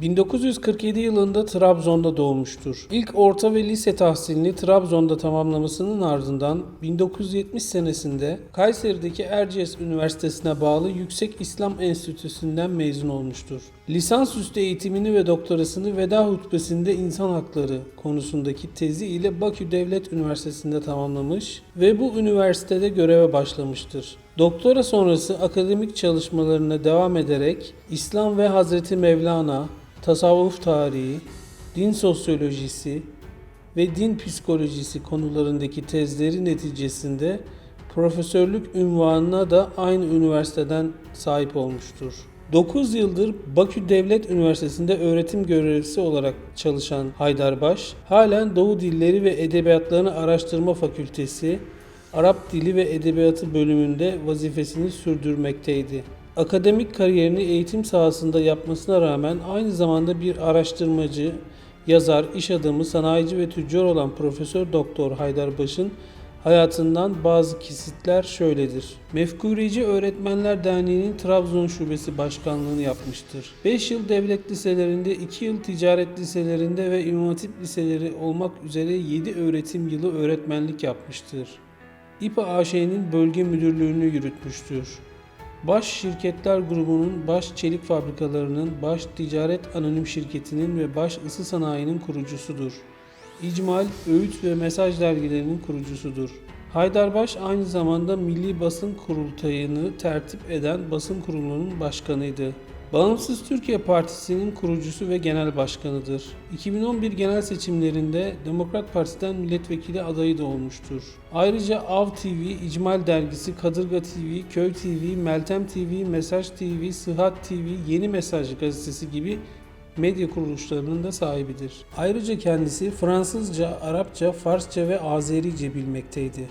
1947 yılında Trabzon'da doğmuştur. İlk orta ve lise tahsilini Trabzon'da tamamlamasının ardından 1970 senesinde Kayseri'deki Erciyes Üniversitesi'ne bağlı Yüksek İslam Enstitüsü'nden mezun olmuştur. Lisansüstü eğitimini ve doktorasını Veda Hutbesi'nde insan hakları konusundaki tezi ile Bakü Devlet Üniversitesi'nde tamamlamış ve bu üniversitede göreve başlamıştır. Doktora sonrası akademik çalışmalarına devam ederek İslam ve Hazreti Mevlana, tasavvuf tarihi, din sosyolojisi ve din psikolojisi konularındaki tezleri neticesinde profesörlük ünvanına da aynı üniversiteden sahip olmuştur. 9 yıldır Bakü Devlet Üniversitesi'nde öğretim görevlisi olarak çalışan Haydarbaş, halen Doğu Dilleri ve Edebiyatlarını Araştırma Fakültesi, Arap Dili ve Edebiyatı bölümünde vazifesini sürdürmekteydi. Akademik kariyerini eğitim sahasında yapmasına rağmen aynı zamanda bir araştırmacı, yazar, iş adamı, sanayici ve tüccar olan Profesör Doktor Haydarbaş'ın hayatından bazı kesitler şöyledir. Mefkureci Öğretmenler Derneği'nin Trabzon Şubesi Başkanlığını yapmıştır. 5 yıl devlet liselerinde, 2 yıl ticaret liselerinde ve İmam liseleri olmak üzere 7 öğretim yılı öğretmenlik yapmıştır. İPA AŞ'nin bölge müdürlüğünü yürütmüştür. Baş Şirketler Grubu'nun baş çelik fabrikalarının, baş ticaret anonim şirketinin ve baş ısı sanayinin kurucusudur. İcmal, Öğüt ve Mesaj dergilerinin kurucusudur. Haydarbaş aynı zamanda Milli Basın Kurultayı'nı tertip eden basın kurulunun başkanıydı. Bağımsız Türkiye Partisi'nin kurucusu ve genel başkanıdır. 2011 genel seçimlerinde Demokrat Parti'den milletvekili adayı da olmuştur. Ayrıca Av TV, İcmal Dergisi, Kadırga TV, Köy TV, Meltem TV, Mesaj TV, Sıhhat TV, Yeni Mesaj gazetesi gibi medya kuruluşlarının da sahibidir. Ayrıca kendisi Fransızca, Arapça, Farsça ve Azerice bilmekteydi.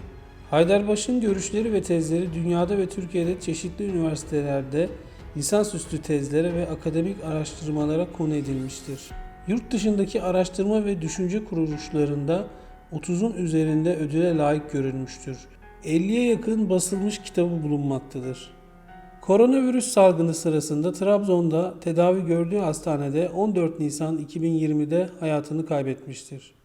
Haydarbaş'ın görüşleri ve tezleri dünyada ve Türkiye'de çeşitli üniversitelerde lisansüstü tezlere ve akademik araştırmalara konu edilmiştir. Yurt dışındaki araştırma ve düşünce kuruluşlarında 30'un üzerinde ödüle layık görülmüştür. 50'ye yakın basılmış kitabı bulunmaktadır. Koronavirüs salgını sırasında Trabzon'da tedavi gördüğü hastanede 14 Nisan 2020'de hayatını kaybetmiştir.